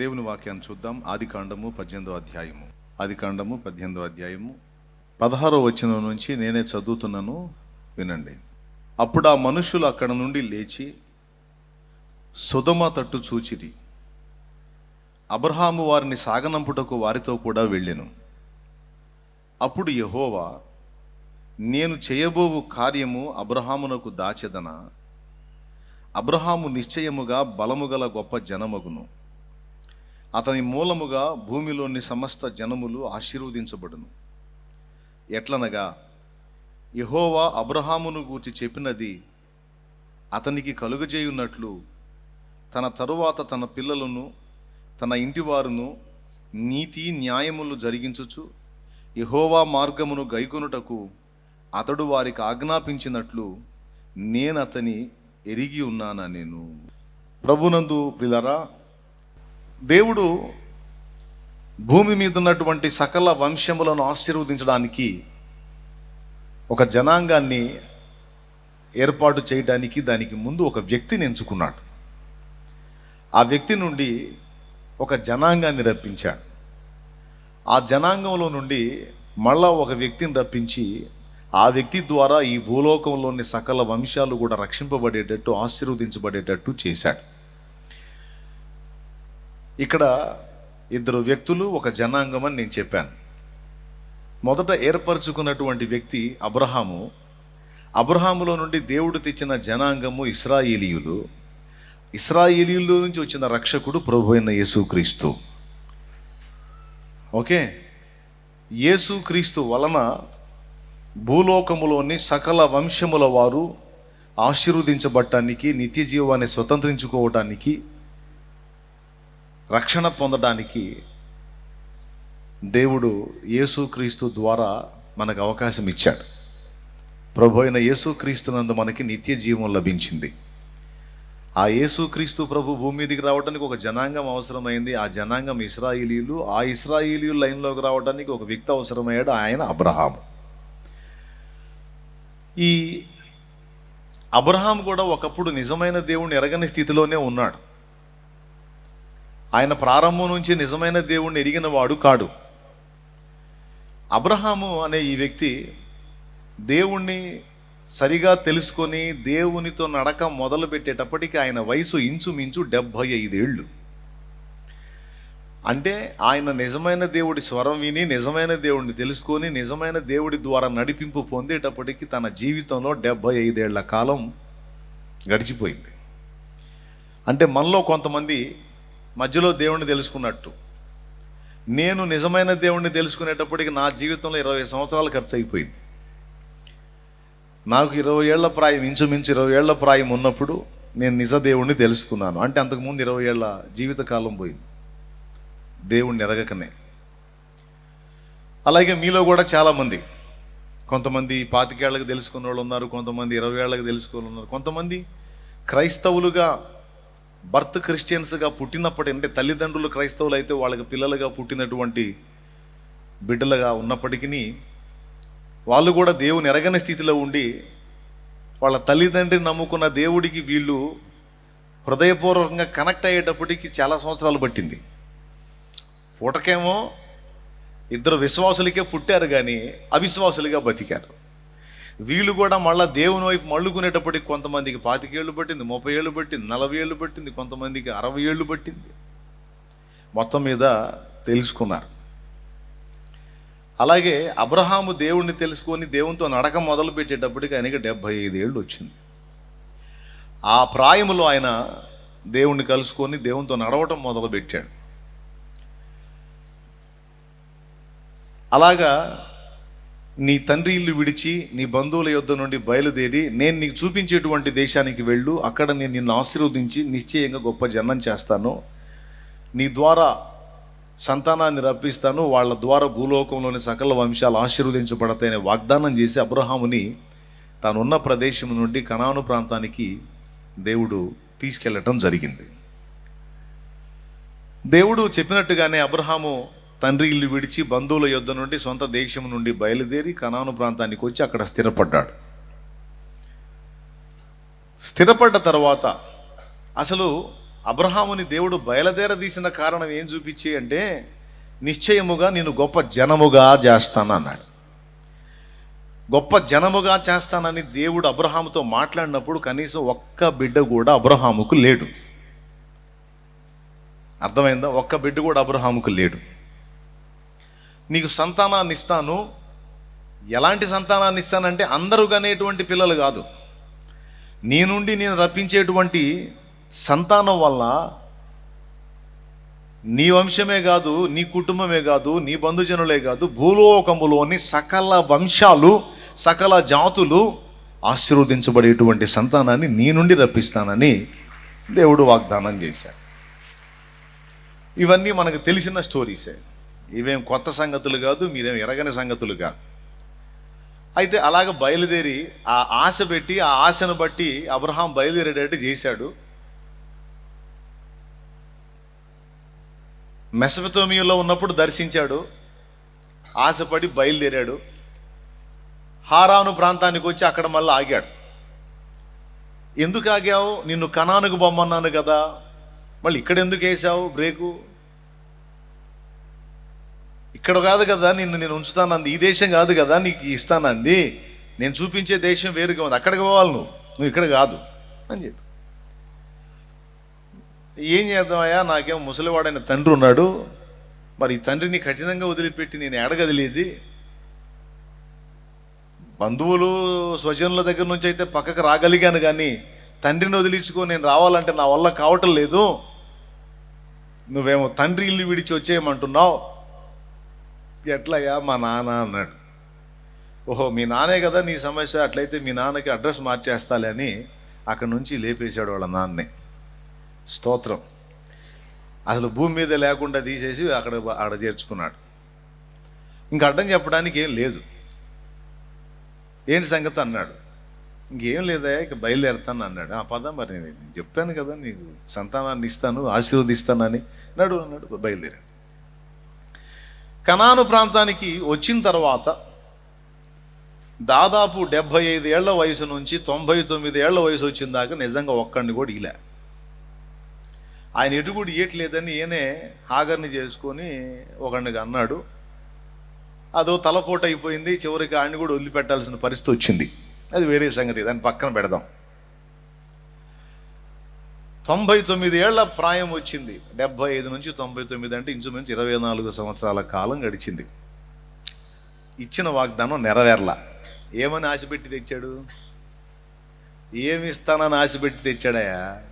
దేవుని వాక్యాన్ని చూద్దాం. ఆది కాండము పద్దెనిమిదో అధ్యాయము. ఆది కాండము పద్దెనిమిదో అధ్యాయము. పదహారో వచ్చిన నుంచి నేనే చదువుతున్నాను. వినండి. అప్పుడు ఆ మనుషులు అక్కడ నుండి లేచి సుధమ తట్టు చూచిరి. అబ్రహాము వారిని సాగనంపుటకు వారితో కూడా వెళ్ళెను. అప్పుడు యహోవా నేను చేయబోవు కార్యము అబ్రహామునకు దాచెదనా? అబ్రహాము నిశ్చయముగా బలముగల గొప్ప జనమగును. అతని మూలముగా భూమిలోని సమస్త జనములు ఆశీర్వదించబడును. ఎట్లనగా యహోవా అబ్రహామును గూర్చి చెప్పినది అతనికి కలుగజేయున్నట్లు తన తరువాత తన పిల్లలను తన ఇంటివారును నీతి న్యాయములు జరిగించుచు యహోవా మార్గమును గైకొనుటకు అతడు వారికి ఆజ్ఞాపించినట్లు నేను అతని ఎరిగి ఉన్నానా నేను. ప్రభునందు పిల్లరా దేవుడు భూమి మీద ఉన్నటువంటి సకల వంశములను ఆశీర్వదించడానికి ఒక జనాంగాన్ని ఏర్పాటు చేయడానికి దానికి ముందు ఒక వ్యక్తిని ఎంచుకున్నాడు. ఆ వ్యక్తి నుండి ఒక జనాంగాన్ని రప్పించాడు. ఆ జనాంగంలో నుండి మళ్ళా ఒక వ్యక్తిని రప్పించి ఆ వ్యక్తి ద్వారా ఈ భూలోకంలోని సకల వంశాలు కూడా రక్షింపబడేటట్టు ఆశీర్వదించబడేటట్టు చేశాడు. ఇక్కడ ఇద్దరు వ్యక్తులు ఒక జనాంగం అని నేను చెప్పాను. మొదట ఏర్పరచుకున్నటువంటి వ్యక్తి అబ్రహాము. అబ్రహాములో నుండి దేవుడు తెచ్చిన జనాంగము ఇస్రాయేలీయులు. ఇస్రాయేలీయుల నుంచి వచ్చిన రక్షకుడు ప్రభు అయిన యేసుక్రీస్తు. ఓకే? యేసుక్రీస్తు వలన భూలోకములోని సకల వంశముల వారు ఆశీర్వదించబట్టానికి నిత్య జీవాన్ని స్వతంత్రించుకోవటానికి రక్షణ పొందడానికి దేవుడు యేసుక్రీస్తు ద్వారా మనకు అవకాశం ఇచ్చాడు. ప్రభు అయిన యేసుక్రీస్తునందు మనకి నిత్య జీవం లభించింది. ఆ యేసుక్రీస్తు ప్రభు భూమి మీదకి రావడానికి ఒక జనాంగం అవసరమైంది. ఆ జనాంగం ఇస్రాయిలీలు ఆ ఇస్రాయిలీలు లైన్లోకి రావడానికి ఒక వ్యక్తి అవసరమయ్యాడు ఆయన అబ్రహాం ఈ అబ్రహాం కూడా ఒకప్పుడు నిజమైన దేవుణ్ణి ఎరగని స్థితిలోనే ఉన్నాడు. ఆయన ప్రారంభం నుంచి నిజమైన దేవుణ్ణి ఎరిగిన వాడు కాడు. అబ్రహాము అనే ఈ వ్యక్తి దేవుణ్ణి సరిగా తెలుసుకొని దేవునితో నడక మొదలు పెట్టేటప్పటికి ఆయన వయసు ఇంచుమించు డెబ్భై ఐదేళ్ళు. అంటే ఆయన నిజమైన దేవుడి స్వరం విని నిజమైన దేవుడిని తెలుసుకొని నిజమైన దేవుడి ద్వారా నడిపింపు పొందేటప్పటికి తన జీవితంలో డెబ్భై ఐదేళ్ళ కాలం గడిచిపోయింది. అంటే మనలో కొంతమంది మధ్యలో దేవుణ్ణి తెలుసుకున్నట్టు. నేను నిజమైన దేవుణ్ణి తెలుసుకునేటప్పటికి నా జీవితంలో ఇరవై సంవత్సరాలు ఖర్చు అయిపోయింది నాకు ఇరవై ఏళ్ళ ప్రాయం ఇంచుమించు ఇరవై ఏళ్ళ ప్రాయం ఉన్నప్పుడు నేను నిజ దేవుణ్ణి తెలుసుకున్నాను. అంటే అంతకుముందు ఇరవై ఏళ్ళ జీవితకాలం పోయింది. దేవుణ్ణి ఎరగకనే. అలాగే మీలో కూడా చాలామంది కొంతమంది పాతికేళ్ళకు తెలుసుకున్న వాళ్ళు ఉన్నారు కొంతమంది ఇరవై ఏళ్ళకి తెలుసుకున్న ఉన్నారు కొంతమంది క్రైస్తవులుగా బర్త్ క్రిస్టియన్స్గా పుట్టినప్పటి అంటే తల్లిదండ్రులు క్రైస్తవులు అయితే వాళ్ళకి పిల్లలుగా పుట్టినటువంటి బిడ్డలుగా ఉన్నప్పటికీ వాళ్ళు కూడా దేవుని ఎరగని స్థితిలో ఉండి వాళ్ళ తల్లిదండ్రిని నమ్ముకున్న దేవుడికి వీళ్ళు హృదయపూర్వకంగా కనెక్ట్ అయ్యేటప్పటికి చాలా సంవత్సరాలు పట్టింది. పూటకేమో ఇద్దరు విశ్వాసులకే పుట్టారు కానీ అవిశ్వాసులుగా బతికారు. వీళ్ళు కూడా మళ్ళీ దేవుని వైపు మళ్ళుకునేటప్పటికి కొంతమందికి పాతికేళ్ళు పట్టింది ముప్పై ఏళ్ళు పట్టింది నలభై ఏళ్ళు పట్టింది కొంతమందికి అరవై ఏళ్ళు పట్టింది. మొత్తం మీద తెలుసుకున్నారు. అలాగే అబ్రహాము దేవుణ్ణి తెలుసుకొని దేవునితో నడక మొదలు పెట్టేటప్పటికి ఆయనకి డెబ్భై ఐదు ఏళ్ళు వచ్చింది. ఆ ప్రాయములో ఆయన దేవుణ్ణి కలుసుకొని దేవునితో నడవటం మొదలుపెట్టాడు. అలాగా నీ తండ్రి ఇల్లు విడిచి నీ బంధువుల యొద్ద నుండి బయలుదేరి నేను నీకు చూపించేటువంటి దేశానికి వెళ్ళు. అక్కడ నేను నిన్ను ఆశీర్వదించి నిశ్చయంగా గొప్ప జనం చేస్తాను. నీ ద్వారా సంతానాన్ని రప్పిస్తాను. వాళ్ళ ద్వారా భూలోకంలోని సకల వంశాలు ఆశీర్వదించబడతాయని వాగ్దానం చేసి అబ్రహాముని తానున్న ప్రదేశం నుండి కనాను ప్రాంతానికి దేవుడు తీసుకెళ్ళటం జరిగింది. దేవుడు చెప్పినట్టుగానే అబ్రహాము తండ్రి ఇల్లు విడిచి బంధువుల యుద్ధ నుండి సొంత దేశం నుండి బయలుదేరి కనాను ప్రాంతానికి వచ్చి అక్కడ స్థిరపడ్డాడు. స్థిరపడ్డ తర్వాత అసలు అబ్రహాముని దేవుడు బయలుదేరదీసిన కారణం ఏం చూపించి అంటే నిశ్చయముగా నేను గొప్ప జనముగా చేస్తాను అన్నాడు గొప్ప జనముగా చేస్తానని దేవుడు అబ్రహాముతో మాట్లాడినప్పుడు కనీసం ఒక్క బిడ్డ కూడా అబ్రహాముకు లేడు. అర్థమైందా? ఒక్క బిడ్డ కూడా అబ్రహాముకు లేడు. నీకు సంతానాన్ని ఇస్తాను. ఎలాంటి సంతానాన్ని ఇస్తానంటే అందరూ కనేటువంటి పిల్లలు కాదు. నీ నుండి నేను రప్పించేటువంటి సంతానం వల్ల నీ వంశమే కాదు నీ కుటుంబమే కాదు నీ బంధుజనులే కాదు భూలోకములోని సకల వంశాలు సకల జాతులు ఆశీర్వదించబడేటువంటి సంతానాన్ని నీ నుండి రప్పిస్తానని దేవుడు వాగ్దానం చేశాడు. ఇవన్నీ మనకు తెలిసిన స్టోరీసే. ఇవేం కొత్త సంగతులు కాదు మీరేం ఎరగని సంగతులు కాదు. అయితే అలాగ బయలుదేరి ఆ ఆశ పెట్టి ఆ ఆశను బట్టి అబ్రహాం బయలుదేరేటట్టు చేశాడు. మెసపతోమియలో ఉన్నప్పుడు దర్శించాడు. ఆశపడి బయలుదేరాడు. హారాను ప్రాంతానికి వచ్చి అక్కడ మళ్ళీ ఆగాడు. ఎందుకు ఆగావు? నిన్ను కణానికి బొమ్మన్నాను కదా. మళ్ళీ ఇక్కడ ఎందుకు వేసావు బ్రేకు? ఇక్కడ కాదు కదా నిన్ను నేను ఉంచుతానంది ఈ దేశం కాదు కదా నీకు ఇస్తానంది నేను చూపించే దేశం వేరుగా ఉంది. అక్కడికి పోవాలి నువ్వు. నువ్వు ఇక్కడ కాదు అని చెప్పి. ఏం చేద్దామయ్యా నాకేం ముసలివాడైన తండ్రి ఉన్నాడు. మరి ఈ తండ్రిని కఠినంగా వదిలిపెట్టి నేను ఎడగదిలేది బంధువులు స్వజనుల దగ్గర నుంచి అయితే పక్కకు రాగలిగాను కానీ తండ్రిని వదిలించుకో నేను రావాలంటే నా వల్ల కావటం లేదు. నువ్వేమో తండ్రి ఇల్లు విడిచి వచ్చేయమంటున్నావు. ఎట్లయ్యా మా నాన్న అన్నాడు. ఓహో మీ నాన్నే కదా నీ సమస్య అట్లయితే మీ నాన్నకి అడ్రస్ మార్చేస్తాలే అని అక్కడి నుంచి లేపేశాడు వాళ్ళ నాన్నే. స్తోత్రం. అసలు భూమి మీద లేకుండా తీసేసి అక్కడ అక్కడ చేర్చుకున్నాడు. ఇంకా అడ్డం చెప్పడానికి ఏం లేదు. ఏంటి సంగతి అన్నాడు. ఇంకేం లేదా ఇక బయలుదేరుతాను అన్నాడు. ఆ పద మరి నేను చెప్పాను కదా నీకు సంతానాన్ని ఇస్తాను ఆశీర్వదిస్తానని. నడు అన్నాడు బయలుదేరాడు. కనాను ప్రాంతానికి వచ్చిన తర్వాత దాదాపు డెబ్భై ఐదు ఏళ్ళ వయసు నుంచి తొంభై తొమ్మిది ఏళ్ళ వయసు వచ్చిన దాకా నిజంగా ఒక్కడిని కూడా ఇలా ఆయన ఎటు కూడా ఇయ్యట్లేదని ఈయనే హాగర్ని చేసుకొని ఒకడికి అన్నాడు అదో తలపోటు అయిపోయింది చివరికి ఆయన కూడా వదిలిపెట్టాల్సిన పరిస్థితి వచ్చింది. అది వేరే సంగతి దాన్ని పక్కన పెడదాం. తొంభై తొమ్మిది ఏళ్ళ ప్రాయం వచ్చింది. డెబ్బై ఐదు నుంచి తొంభై తొమ్మిది అంటే ఇంచుమించు ఇరవై నాలుగు సంవత్సరాల కాలం గడిచింది. ఇచ్చిన వాగ్దానం నెరవేర్ల. ఏమని ఆశపెట్టి తెచ్చాడు? ఏమి ఇస్తానని ఆశపెట్టి తెచ్చాడయా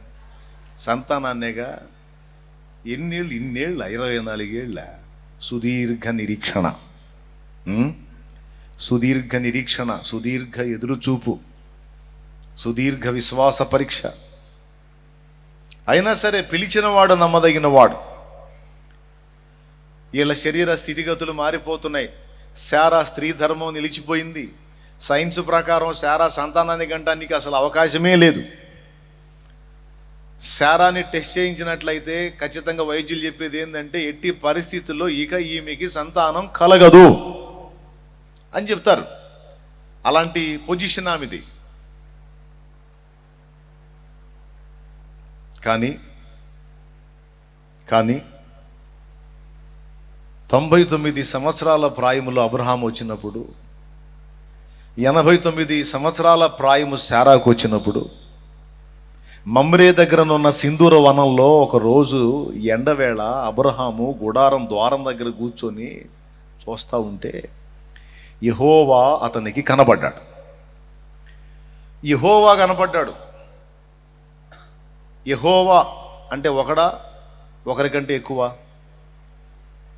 సంతానాన్నేగా? ఎన్నేళ్ళు? ఇన్నేళ్ళ? ఇరవై నాలుగేళ్ళ సుదీర్ఘ నిరీక్షణ. సుదీర్ఘ నిరీక్షణ సుదీర్ఘ ఎదురుచూపు సుదీర్ఘ విశ్వాస పరీక్ష. అయినా సరే పిలిచినవాడు నమ్మదగినవాడు. వీళ్ళ శరీర స్థితిగతులు మారిపోతున్నాయి. శారా స్త్రీ ధర్మం నిలిచిపోయింది. సైన్స్ ప్రకారం శారా సంతానాన్ని గంటానికి అసలు అవకాశమే లేదు. శారాని టెస్ట్ చేయించినట్లయితే ఖచ్చితంగా వైద్యులు చెప్పేది ఏంటంటే ఎట్టి పరిస్థితుల్లో ఇక ఈమెకి సంతానం కలగదు అని చెప్తారు. అలాంటి పొజిషన్ ఆమెది. కానీ కానీ తొంభై తొమ్మిది సంవత్సరాల ప్రాయములో అబ్రహాం వచ్చినప్పుడు ఎనభై తొమ్మిది సంవత్సరాల ప్రాయము శారాకు వచ్చినప్పుడు మమ్రే దగ్గరనున్న సింధూర వనంలో ఒకరోజు ఎండవేళ అబ్రహాము గుడారం ద్వారం దగ్గర కూర్చొని చూస్తూ ఉంటే యహోవా అతనికి కనబడ్డాడు. యహోవా కనబడ్డాడు. యహోవా అంటే ఒకడా ఒకరికంటే ఎక్కువ?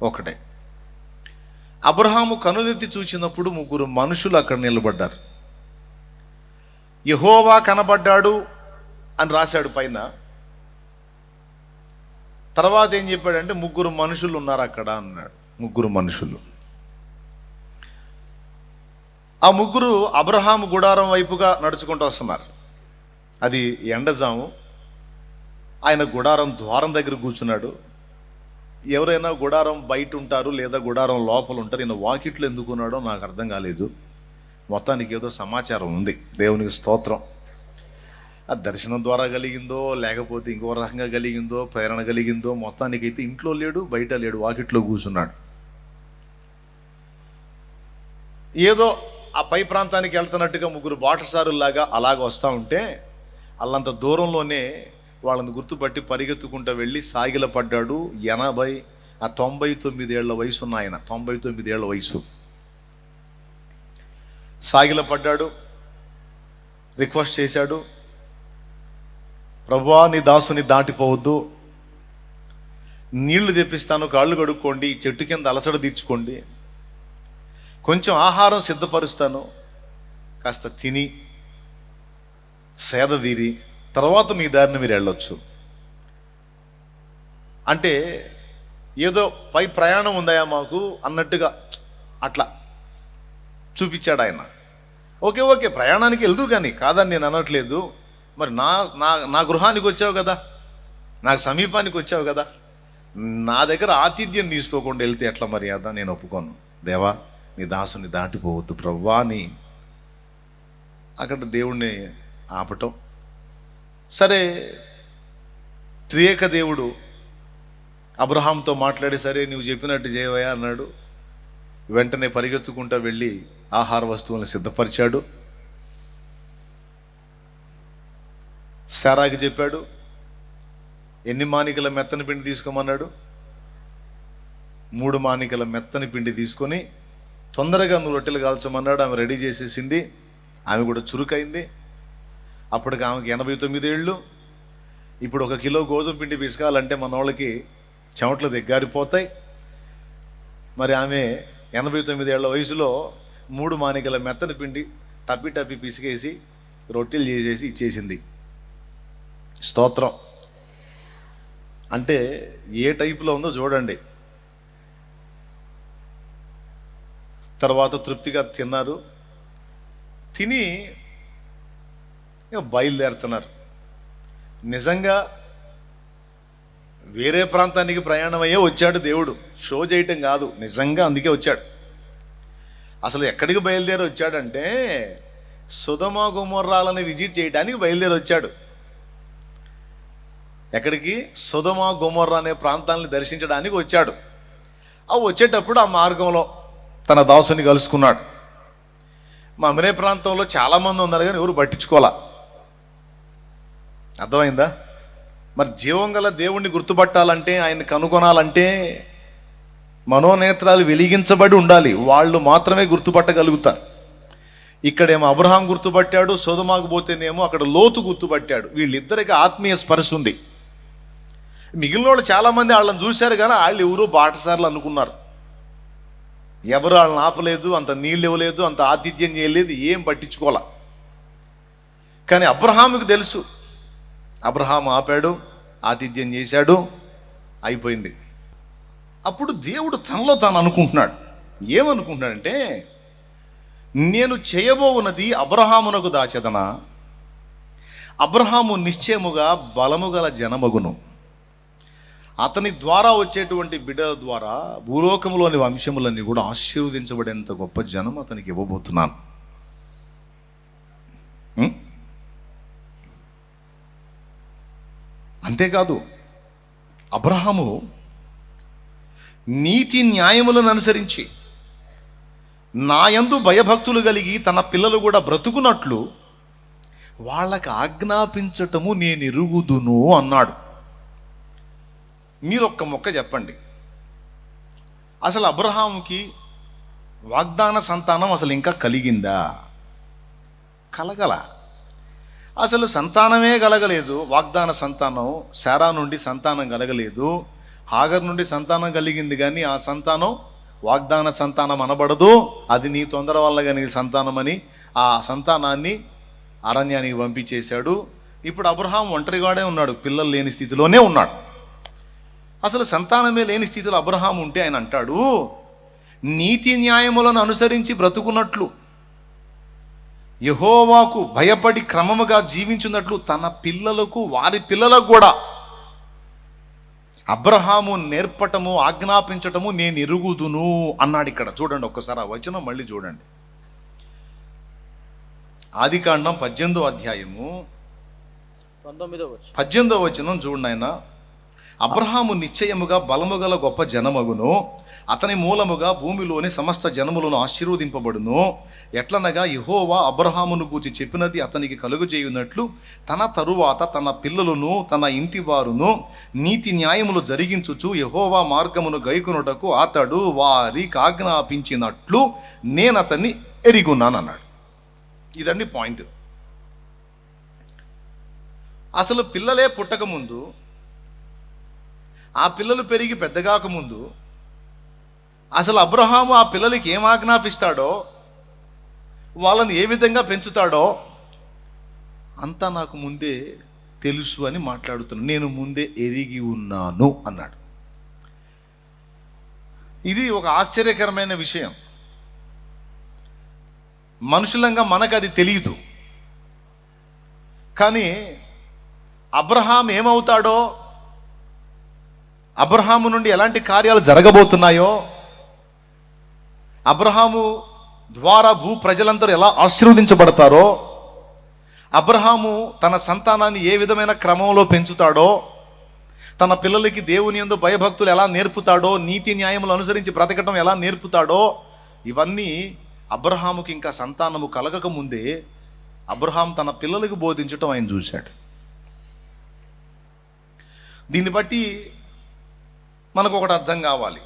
ఒకటే. అబ్రహాము కనులెత్తి చూసినప్పుడు ముగ్గురు మనుషులు అక్కడ నిలబడ్డారు. యహోవా కనబడ్డాడు అని రాశాడు పైన. తర్వాత ఏం చెప్పాడంటే ముగ్గురు మనుషులు ఉన్నారు అక్కడ అన్నాడు. ముగ్గురు మనుషులు. ఆ ముగ్గురు అబ్రహాము గుడారం వైపుగా నడుచుకుంటూ వస్తున్నారు. అది ఎండజాము. ఆయన గుడారం ద్వారం దగ్గర కూర్చున్నాడు. ఎవరైనా గుడారం బయట ఉంటారు లేదా గుడారం లోపల ఉంటారు ఈయన వాకిట్లు ఎందుకున్నాడో నాకు అర్థం కాలేదు. మొత్తానికి ఏదో సమాచారం ఉంది. దేవునికి స్తోత్రం. ఆ దర్శనం ద్వారా కలిగిందో లేకపోతే ఇంకో రకంగా కలిగిందో ప్రేరణ కలిగిందో మొత్తానికైతే ఇంట్లో లేడు బయట లేడు వాకిట్లో కూర్చున్నాడు. ఏదో ఆ పై ప్రాంతానికి వెళ్తున్నట్టుగా ముగ్గురు బాటసారుల్లాగా అలాగ వస్తూ ఉంటే అల్లంత దూరంలోనే వాళ్ళని గుర్తుపట్టి పరిగెత్తుకుంటూ వెళ్ళి సాగిల పడ్డాడు ఎనభై ఆ తొంభై తొమ్మిదేళ్ళ వయసు ఉన్న ఆయన. తొంభై తొమ్మిదేళ్ళ వయసు. సాగిల పడ్డాడు రిక్వెస్ట్ చేశాడు ప్రభువా నీ దాసుని దాటిపోవద్దు. నీళ్ళు తెప్పిస్తాను కాళ్ళు కడుక్కోండి చెట్టు కింద అలసడ తీర్చుకోండి. కొంచెం ఆహారం సిద్ధపరుస్తాను. కాస్త తిని సేద తీరి తర్వాత మీ దారిని మీరు వెళ్ళొచ్చు. అంటే ఏదో పై ప్రయాణం ఉందాయా మాకు అన్నట్టుగా అట్లా చూపించాడు ఆయన. ఓకే ఓకే ప్రయాణానికి వెళ్దు కానీ కాదని నేను అనట్లేదు. మరి నా నా నా గృహానికి వచ్చావు కదా? నాకు సమీపానికి వచ్చావు కదా? నా దగ్గర ఆతిథ్యం తీసుకోకుండా వెళ్తే ఎట్లా మర్యాద నేను ఒప్పుకోను. దేవా నీ దాసుని దాటిపోవద్దు. ప్రవ్వా అని అక్కడ దేవుణ్ణి ఆపటం సరే త్రియేక దేవుడు అబ్రహాంతో మాట్లాడి సరే నువ్వు చెప్పినట్టు చేయవయా అన్నాడు. వెంటనే పరిగెత్తుకుంటా వెళ్ళి ఆహార వస్తువులను సిద్ధపరిచాడు. సారాకి చెప్పాడు ఎన్ని మానికల మెత్తని పిండి తీసుకోమన్నాడు? మూడు మానికల మెత్తని పిండి తీసుకొని తొందరగా నువ్వు రొట్టెలు కాల్చమన్నాడు. ఆమె రెడీ చేసేసింది. ఆమె కూడా చురుకైంది. అప్పటికి ఆమెకి ఎనభై తొమ్మిది ఏళ్ళు. ఇప్పుడు ఒక కిలో గోధుమ పిండి పిసకాలంటే మన వాళ్ళకి చెమట్లు దగ్గారిపోతాయి. మరి ఆమె ఎనభై తొమ్మిది ఏళ్ళ వయసులో మూడు మానికల మెత్తని పిండి టప్పి టప్పి పిసికేసి రొట్టెలు చేసేసి ఇచ్చేసింది. స్తోత్రం. అంటే ఏ టైపులో ఉందో చూడండి. తర్వాత తృప్తిగా తిన్నారు. తిని బయలుదేరుతున్నారు. నిజంగా వేరే ప్రాంతానికి ప్రయాణం అయ్యే వచ్చాడు దేవుడు. షో చేయటం కాదు నిజంగా అందుకే వచ్చాడు. అసలు ఎక్కడికి బయలుదేరి వచ్చాడంటే సుధమ గుమర్రాలని విజిట్ చేయడానికి బయలుదేరి వచ్చాడు. ఎక్కడికి? సుధమ గుమర్ర అనే ప్రాంతాలను దర్శించడానికి వచ్చాడు. ఆ వచ్చేటప్పుడు ఆ మార్గంలో తన దాసుని కలుసుకున్నాడు. మమనే ప్రాంతంలో చాలామంది ఉన్నారు కానీ ఎవరు పట్టించుకోలే అర్థమైందా? మరి జీవం గల దేవుణ్ణి గుర్తుపట్టాలంటే ఆయన్ని కనుగొనాలంటే మనోనేత్రాలు వెలిగించబడి ఉండాలి. వాళ్ళు మాత్రమే గుర్తుపట్టగలుగుతారు. ఇక్కడేమో అబ్రహాం గుర్తుపట్టాడు సోదమాకు పోతేనేమో అక్కడ లోతు గుర్తుపట్టాడు. వీళ్ళిద్దరికి ఆత్మీయ స్పర్శ ఉంది. మిగిలిన వాళ్ళు చాలామంది వాళ్ళని చూశారు కానీ వాళ్ళు ఎవరో బాటసార్లు అనుకున్నారు. ఎవరు వాళ్ళని ఆపలేదు అంత నీళ్ళు ఇవ్వలేదు అంత ఆతిథ్యం చేయలేదు ఏం పట్టించుకోలే కానీ అబ్రహాముకి తెలుసు అబ్రహాం ఆపాడు ఆతిథ్యం చేశాడు అయిపోయింది. అప్పుడు దేవుడు తనలో తాను అనుకుంటున్నాడు. ఏమనుకుంటున్నాడంటే నేను చేయబోవున్నది అబ్రహామునకు దాచెదనా? అబ్రహాము నిశ్చయముగా బలము గల జనమగును. అతని ద్వారా వచ్చేటువంటి బిడ్డల ద్వారా భూలోకంలోని వంశములన్నీ కూడా ఆశీర్వదించబడేంత గొప్ప జనం అతనికి ఇవ్వబోతున్నాను. అంతేకాదు అబ్రహాము నీతి న్యాయములను అనుసరించి నాయందు భయభక్తులు కలిగి తన పిల్లలు కూడా బ్రతుకున్నట్లు వాళ్ళకి ఆజ్ఞాపించటము నేను ఎరుగుదును అన్నాడు. మీరు ఒక్క మొక్క చెప్పండి. అసలు అబ్రహాముకి వాగ్దాన సంతానం అసలు ఇంకా కలిగిందా? కలగల? అసలు సంతానమే కలగలేదు. వాగ్దాన సంతానం శారా నుండి సంతానం కలగలేదు. హాగర్ నుండి సంతానం కలిగింది కానీ ఆ సంతానం వాగ్దాన సంతానం అనబడదు. అది నీ తొందర వల్ల కానీ సంతానం అని ఆ సంతానాన్ని అరణ్యానికి పంపించేశాడు. ఇప్పుడు అబ్రహాం ఒంటరిగాడే ఉన్నాడు. పిల్లలు లేని స్థితిలోనే ఉన్నాడు. అసలు సంతానమే లేని స్థితిలో అబ్రహాం ఉంటే ఆయన అంటాడు నీతి న్యాయములను అనుసరించి బ్రతుకున్నట్లు యహోవాకు భయపడి క్రమముగా జీవించున్నట్లు తన పిల్లలకు వారి పిల్లలకు కూడా. అబ్రహాము నేర్పటము ఆజ్ఞాపించటము నేను ఎరుగుదును అన్నాడు ఇక్కడ. చూడండి ఒక్కసారి ఆ వచనం మళ్ళీ చూడండి. ఆదికాండం పద్దెనిమిదో అధ్యాయము పంతొమ్మిదో వచ్చు పద్దెనిమిదో వచనం చూడండి ఆయన. అబ్రహాము నిశ్చయముగా బలము గల గొప్ప జనమగును. అతని మూలముగా భూమిలోని సమస్త జనములను ఆశీర్వదింపబడును. ఎట్లనగా యెహోవా అబ్రహామును గూర్చి చెప్పినది అతనికి కలుగజేయున్నట్లు తన తరువాత తన పిల్లలను తన ఇంటి వారును నీతి న్యాయములు జరిగించుచు యహోవా మార్గమును గైకొనుటకు అతడు వారికి ఆజ్ఞాపించినట్లు నేను అతన్ని ఎరిగున్నాను అన్నాడు ఇదండి పాయింట్. అసలు పిల్లలే పుట్టకముందు ఆ పిల్లలు పెరిగి పెద్దగాకముందు అసలు అబ్రహాము ఆ పిల్లలకి ఏం ఆజ్ఞాపిస్తాడో వాళ్ళని ఏ విధంగా పెంచుతాడో అంతా నాకు ముందే తెలుసు అని మాట్లాడుతున్నాను నేను ముందే ఎరిగి ఉన్నాను అన్నాడు. ఇది ఒక ఆశ్చర్యకరమైన విషయం. మనుషులంగా మనకు అది తెలియదు కానీ అబ్రహాం ఏమవుతాడో అబ్రహాము నుండి ఎలాంటి కార్యాలు జరగబోతున్నాయో అబ్రహాము ద్వారా భూ ప్రజలందరూ ఎలా ఆశీర్వదించబడతారో అబ్రహాము తన సంతానాన్ని ఏ విధమైన క్రమంలో పెంచుతాడో తన పిల్లలకి దేవుని యందు భయభక్తులు ఎలా నేర్పుతాడో నీతి న్యాయములు అనుసరించి బ్రతకటం ఎలా నేర్పుతాడో ఇవన్నీ అబ్రహాముకి ఇంకా సంతానము కలగక ముందే అబ్రహాం తన పిల్లలకు బోధించటం ఆయన చూశాడు. దీన్ని బట్టి మనకు ఒకటి అర్థం కావాలి.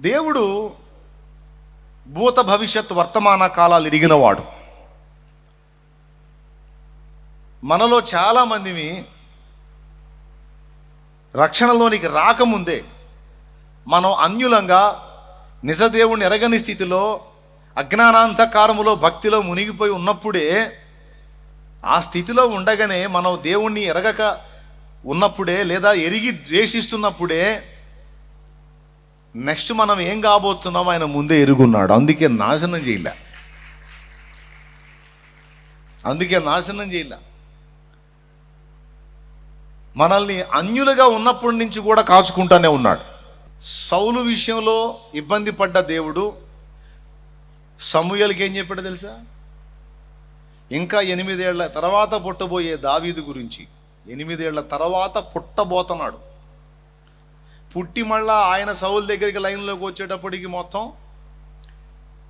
దేవుడు భూత భవిష్యత్ వర్తమాన కాలాలు ఎరిగినవాడు. మనలో చాలామందిని రక్షణలోనికి రాకముందే మనం అన్యులంగా నిజదేవుణ్ణి ఎరగని స్థితిలో అజ్ఞానాంధకారములో భక్తిలో మునిగిపోయి ఉన్నప్పుడే ఆ స్థితిలో ఉండగానే మనం దేవుణ్ణి ఎరగక ఉన్నప్పుడే లేదా ఎరిగి ద్వేషిస్తున్నప్పుడే నెక్స్ట్ మనం ఏం కాబోతున్నాం ఆయన ముందే ఎరుగున్నాడు. అందుకే నాశనం చేయలే. అందుకే నాశనం చేయలే. మనల్ని అన్యులుగా ఉన్నప్పటి నుంచి కూడా కాచుకుంటానే ఉన్నాడు. సౌలు విషయంలో ఇబ్బంది పడ్డ దేవుడు సమూయలకి ఏం చెప్పాడు తెలుసా? ఇంకా ఎనిమిదేళ్ళ తర్వాత పుట్టబోయే దావీదు గురించి. ఎనిమిదేళ్ళ తర్వాత పుట్టబోతున్నాడు. పుట్టి మళ్ళా ఆయన సౌల్ దగ్గరికి లైన్లోకి వచ్చేటప్పటికి మొత్తం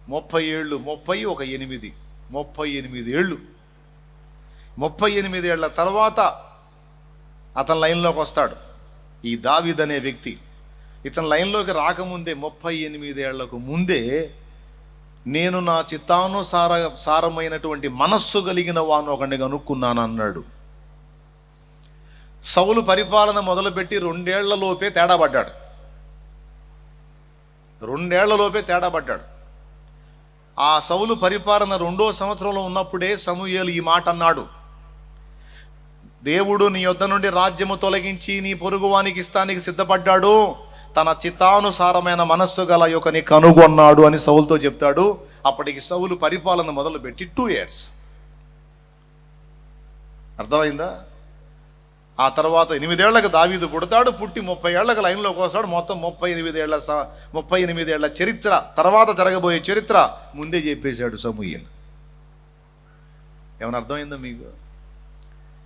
ముప్పై ఏళ్ళు ముప్పై ఒక ఎనిమిది ముప్పై ఎనిమిది ఏళ్ళు. ముప్పై ఎనిమిది ఏళ్ళ తర్వాత అతని లైన్లోకి వస్తాడు. ఈ దావిద్ అనే వ్యక్తి ఇతని లైన్లోకి రాకముందే ముప్పై ఎనిమిది ఏళ్ళకు ముందే నేను నా చిత్తానుసార సారమైనటువంటి మనస్సు కలిగిన వాను ఒకడిని కనుక్కున్నాను అన్నాడు సౌలు పరిపాలన మొదలుపెట్టి రెండేళ్ళలోపే తేడా పడ్డాడు. రెండేళ్ళలోపే తేడా పడ్డాడు. ఆ సౌలు పరిపాలన రెండో సంవత్సరంలో ఉన్నప్పుడే సమూహలు ఈ మాట అన్నాడు. దేవుడు నీ యొద్ద నుండి రాజ్యము తొలగించి నీ పొరుగువానికి ఇస్తానికి సిద్ధపడ్డాడు. తన చిత్తానుసారమైన మనస్సు గల యొక్కని కనుగొన్నాడు అని సౌలుతో చెప్తాడు. అప్పటికి సౌలు పరిపాలన మొదలుపెట్టి టూ ఇయర్స్ అర్థమైందా? ఆ తర్వాత ఎనిమిదేళ్ళకు దావీదు పుడతాడు పుట్టి ముప్పై ఏళ్ళకు లైన్లోకి వస్తాడు మొత్తం ముప్పై ఎనిమిదేళ్ళ స- ముప్పై ఎనిమిదేళ్ళ చరిత్ర తర్వాత జరగబోయే చరిత్ర ముందే చెప్పేశాడు సమూహన్ ఏమైనా అర్థమైందో మీకు?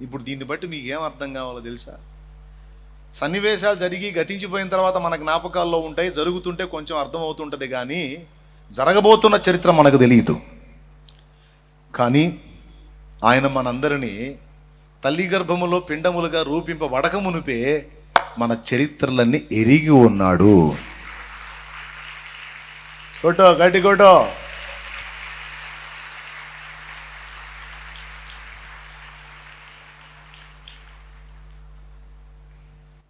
ఇప్పుడు దీన్ని బట్టి మీకు ఏం అర్థం కావాలో తెలుసా? సన్నివేశాలు జరిగి గతించిపోయిన తర్వాత మన జ్ఞాపకాల్లో ఉంటాయి జరుగుతుంటే కొంచెం అర్థమవుతుంటుంది కానీ జరగబోతున్న చరిత్ర మనకు తెలియదు. కానీ ఆయన మనందరినీ తల్లి గర్భములో పిండములుగా రూపింపబడకమునిపే మన చరిత్రలన్నీ ఎరిగి ఉన్నాడు. కొట్టో గట్టి కొట్టో.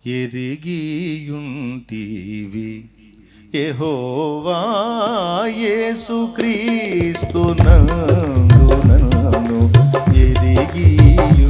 ఎరిగియుంటివి యెహోవా యేసుక్రీస్తు నందు నన్ను ఎరిగియు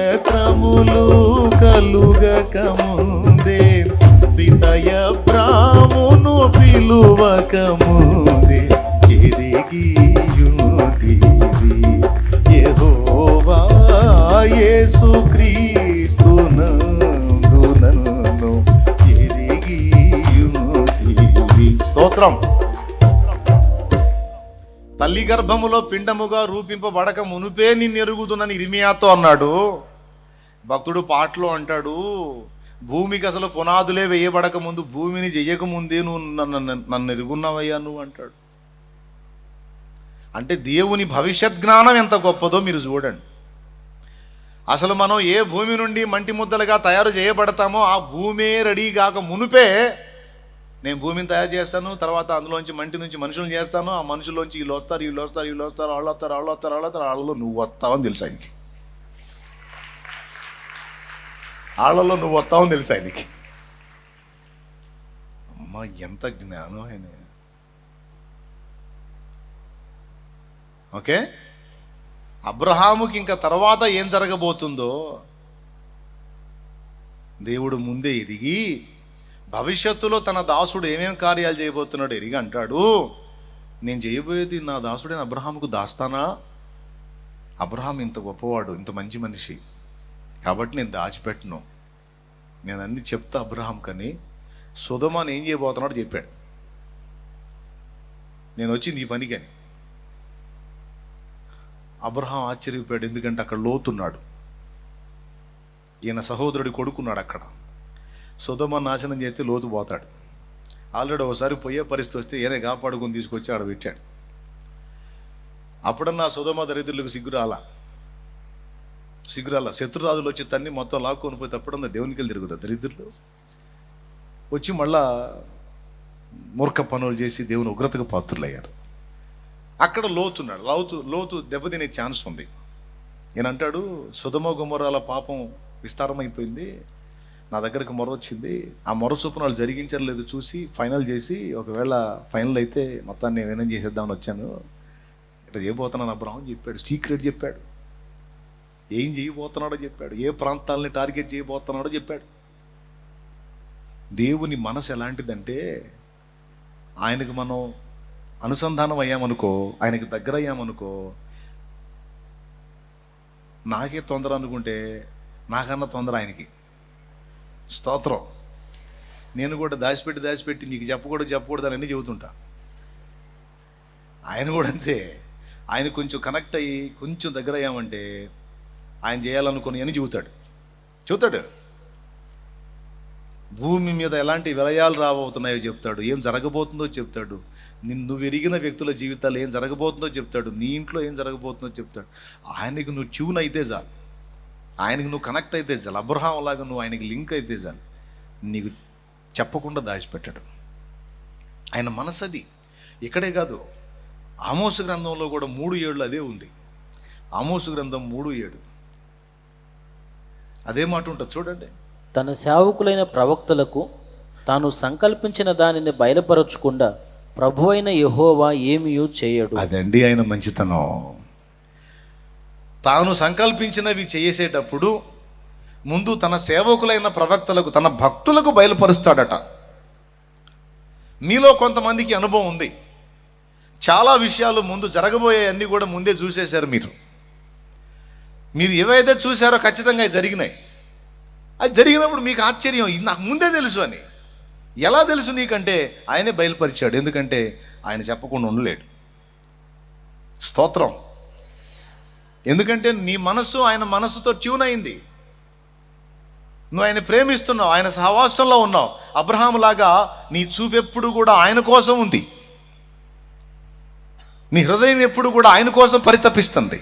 యేసుక్రీస్తు నందునను ఎరిగియుంటివి భూమి పునాదులు వేయకముందే భూమి పునాదులు వేయకముందే నక్షత్రము వెలుగక ముందే పితయ బ్రాహ్మును పిలువక ముందే ఎదిగియుంటివి. యెహోవా యేసుక్రీస్తు ఎదిగియుంటివి. స్తోత్రం. తల్లి గర్భములో పిండముగా రూపింపబడక మునుపే నిన్ను ఎరుగుతున్నని ఇరిమియాతో అన్నాడు. భక్తుడు పాటలో అంటాడు భూమికి అసలు పునాదులే వేయబడక ముందు భూమిని చెయ్యక ముందే నువ్వు నన్ను నన్ను ఎరుగున్నావయ్యా నువ్వు అంటాడు అంటే దేవుని భవిష్యత్ జ్ఞానం ఎంత గొప్పదో మీరు చూడండి అసలు మనం ఏ భూమి నుండి మంటి ముద్దలుగా తయారు చేయబడతామో ఆ భూమే రెడీ కాక మునుపే నేను భూమిని తయారు చేస్తాను తర్వాత అందులోంచి మంటి నుంచి మనుషులను చేస్తాను ఆ మనుషుల్లోంచి వీళ్ళు వస్తారు వీళ్ళు వస్తారు వీళ్ళు వస్తారు వాళ్ళు వస్తారు వాళ్ళు వస్తారు వాళ్ళు వస్తారు వాళ్ళలో నువ్వు వస్తావని తెలుసా ఇంకే వాళ్ళలో నువ్వు వస్తావని తెలుసు ఆయనకి. అమ్మ ఎంత జ్ఞానం ఆయన. ఓకే? అబ్రహాముకి ఇంకా తర్వాత ఏం జరగబోతుందో దేవుడు ముందే ఎదిగి భవిష్యత్తులో తన దాసుడు ఏమేం కార్యాలు చేయబోతున్నాడు ఎరిగి అంటాడు. నేను చేయబోయేది నా దాసుడైన అబ్రహాముకు దాస్తానా? అబ్రహాం ఇంత గొప్పవాడు ఇంత మంచి మనిషి. కాబట్టి నేను దాచిపెట్టను. నేను అన్ని చెప్తా అబ్రహాం కని సుధమాన్ ఏం చేయబోతున్నాడు చెప్పాడు. నేను వచ్చింది ఈ పనికని అబ్రహాం ఆశ్చర్యపోయాడు ఎందుకంటే అక్కడ లోతున్నాడు. ఈయన సహోదరుడి కొడుకున్నాడు అక్కడ. సుధమ నాశనం చేస్తే లోతు పోతాడు. ఆల్రెడీ ఒకసారి పోయే పరిస్థితి వస్తే ఈయన కాపాడుకొని తీసుకొచ్చి ఆడ పెట్టాడు. అప్పుడన్నా సుధమ దరిద్రులకు సిగ్గురాల సిగ్గురాల శత్రురాజులు వచ్చి తన్ని మొత్తం లాక్కొని పోయి తప్పడం దేవునికి వెళ్ళి తిరుగుతా దరిద్రులు. వచ్చి మళ్ళా మూర్ఖ పనులు చేసి దేవుని ఉగ్రతకు పాత్రులయ్యారు. అక్కడ లోతున్నాడు లోతు లోతు దెబ్బతినే ఛాన్స్ ఉంది. నేనంటాడు అంటాడు సుధమ గుమరాల పాపం విస్తారమైపోయింది. నా దగ్గరకు మొర వచ్చింది. ఆ మొర చొప్పున వాళ్ళు చూసి ఫైనల్ చేసి ఒకవేళ ఫైనల్ అయితే మొత్తాన్ని వినం చేసేద్దామని వచ్చాను. ఇట్లా చేయబోతున్నాను అబ్రహం చెప్పాడు. సీక్రెట్ చెప్పాడు. ఏం చేయబోతున్నాడో చెప్పాడు. ఏ ప్రాంతాలని టార్గెట్ చేయబోతున్నాడో చెప్పాడు. దేవుని మనసు ఎలాంటిదంటే ఆయనకు మనం అనుసంధానం అయ్యామనుకో ఆయనకి దగ్గర అయ్యామనుకో నాకే తొందర అనుకుంటే నాకన్నా తొందర ఆయనకి. స్తోత్రం. నేను కూడా దాచిపెట్టి దాచిపెట్టి నీకు చెప్పకూడదు చెప్పకూడదు అని చెబుతుంటా. ఆయన కూడా అంతే. ఆయన కొంచెం కనెక్ట్ అయ్యి కొంచెం దగ్గర అయ్యామంటే ఆయన చేయాలనుకుని అని చెబుతాడు. చెబుతాడు. భూమి మీద ఎలాంటి విలయాలు రాబోతున్నాయో చెప్తాడు. ఏం జరగబోతుందో చెప్తాడు. నిన్ను నువ్వు ఎరిగిన వ్యక్తుల జీవితాలు ఏం జరగబోతుందో చెప్తాడు. నీ ఇంట్లో ఏం జరగబోతుందో చెప్తాడు. ఆయనకి నువ్వు ట్యూన్ అయితే చాలు. ఆయనకి నువ్వు కనెక్ట్ అయితే చాలు. అబ్రహాం లాగా నువ్వు ఆయనకి లింక్ అయితే చాలు. నీకు చెప్పకుండా దాచిపెట్టాడు. ఆయన మనసు అది. ఇక్కడే కాదు. ఆమోస గ్రంథంలో కూడా మూడు ఏళ్ళు అదే ఉంది. ఆమోసు గ్రంథం మూడు ఏడు. అదే మాట ఉంటుంది. చూడండి. తన సేవకులైన ప్రవక్తలకు తాను సంకల్పించిన దానిని బయలుపరచకుండా ప్రభు అయిన యహోవా ఏమీయూ చేయడు. అదండి ఆయన మంచితనం. తాను సంకల్పించినవి చేసేటప్పుడు ముందు తన సేవకులైన ప్రవక్తలకు తన భక్తులకు బయలుపరుస్తాడట. మీలో కొంతమందికి అనుభవం ఉంది. చాలా విషయాలు ముందు జరగబోయే అన్నీ కూడా ముందే చూసేశారు మీరు. మీరు ఏవైతే చూశారో ఖచ్చితంగా జరిగినాయి. అది జరిగినప్పుడు మీకు ఆశ్చర్యం. ఇది నాకు ముందే తెలుసు అని. ఎలా తెలుసు నీకంటే? ఆయనే బయలుపరిచాడు. ఎందుకంటే ఆయన చెప్పకుండా ఉండలేడు. స్తోత్రం. ఎందుకంటే నీ మనస్సు ఆయన మనస్సుతో ట్యూన్ అయింది. నువ్వు ఆయన ప్రేమిస్తున్నావు. ఆయన సహవాసంలో ఉన్నావు. అబ్రహాం లాగా నీ చూపు ఎప్పుడు కూడా ఆయన కోసం ఉంది. నీ హృదయం ఎప్పుడు కూడా ఆయన కోసం పరితపిస్తుంది.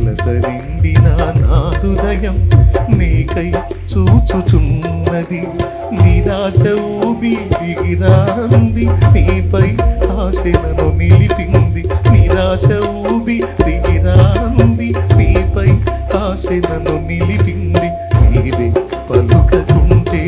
కలత నిండిన నా హృదయం నీకై చూచుచున్నది. నిరాశ ఊబి దిగిరాంది నీపై ఆశలను నిలిపింది. నిరాశ ఊబి దిగిరాంది నీపై ఆశలను నిలిపింది. నీవే పలుకకుంటే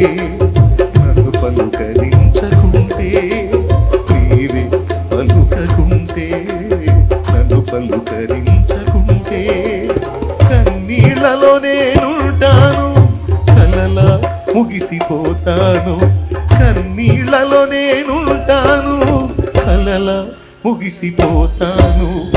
ఉంటాను. కన్నీళ్ళలో నేనుంటాను. కలల ముగిసిపోతాను.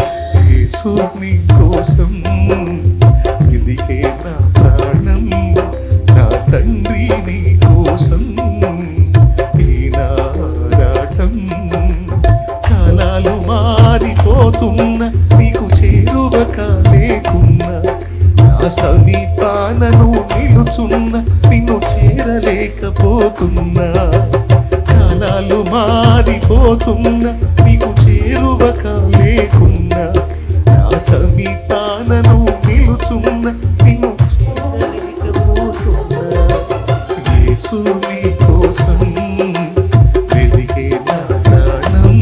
సమీపానను నిలుచున్న నిన్ను యేసు నీ కోసం వెదికే నా ప్రాణం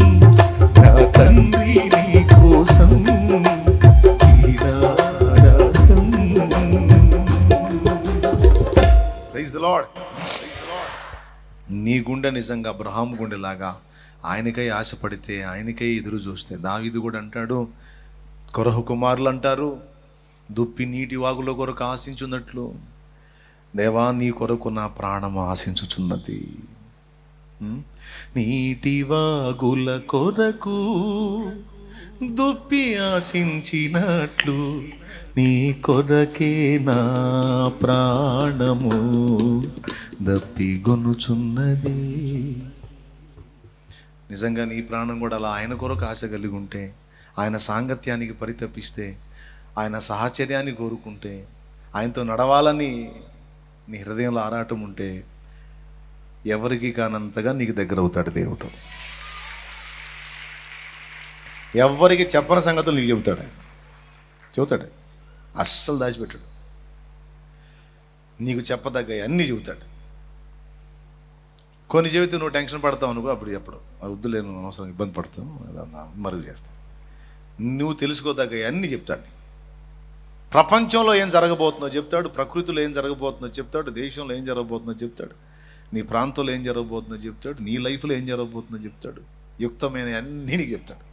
నా తండ్రి నీ కోసం నీ గుండె నిజంగా అబ్రహాం గుండెలాగా ఆయనకై ఆశపడితే ఆయనకై ఎదురు చూస్తే దావిది కూడా అంటాడు కొరహు కుమారులు అంటారు దుప్పి నీటి వాగుల కొరకు ఆశించున్నట్లు. దేవా నీ కొరకు నా ప్రాణం ఆశించుచున్నది. నీటి వాగుల కొరకు దుప్పి ఆశించినట్లు నీ కొరకే నా ప్రాణము దప్పిగొనుచున్నది. నిజంగా నీ ప్రాణం కూడా అలా ఆయన కొరకు ఆశ కలిగి ఉంటే ఆయన సాంగత్యానికి పరితపిస్తే ఆయన సహచర్యాన్ని కోరుకుంటే ఆయనతో నడవాలని నీ హృదయంలో ఆరాటం ఉంటే ఎవరికి కానంతగా నీకు దగ్గర అవుతాడు దేవుడు. ఎవరికి చెప్పని సంగతులు నీకు చెబుతాడు ఆయన. చెబుతాడు. అస్సలు దాచిపెట్టాడు. నీకు చెప్పదగ్గ అన్నీ చెబుతాడు. కొన్ని చెబితే నువ్వు టెన్షన్ పడతావు అనుకో అప్పుడు చెప్పడం. వద్దులేను అవసరం ఇబ్బంది పడతాం మరుగు చేస్తాం. నువ్వు తెలుసుకోదగ్గ అన్నీ చెప్తాడు. ప్రపంచంలో ఏం జరగబోతుందో చెప్తాడు ప్రకృతిలో ఏం జరగబోతుందో చెప్తాడు దేశంలో ఏం జరగబోతుందో చెప్తాడు నీ ప్రాంతంలో ఏం జరగబోతుందో చెప్తాడు నీ లైఫ్లో ఏం జరగబోతుందో చెప్తాడు. యుక్తమైన అన్నీ నీకు చెప్తాడు.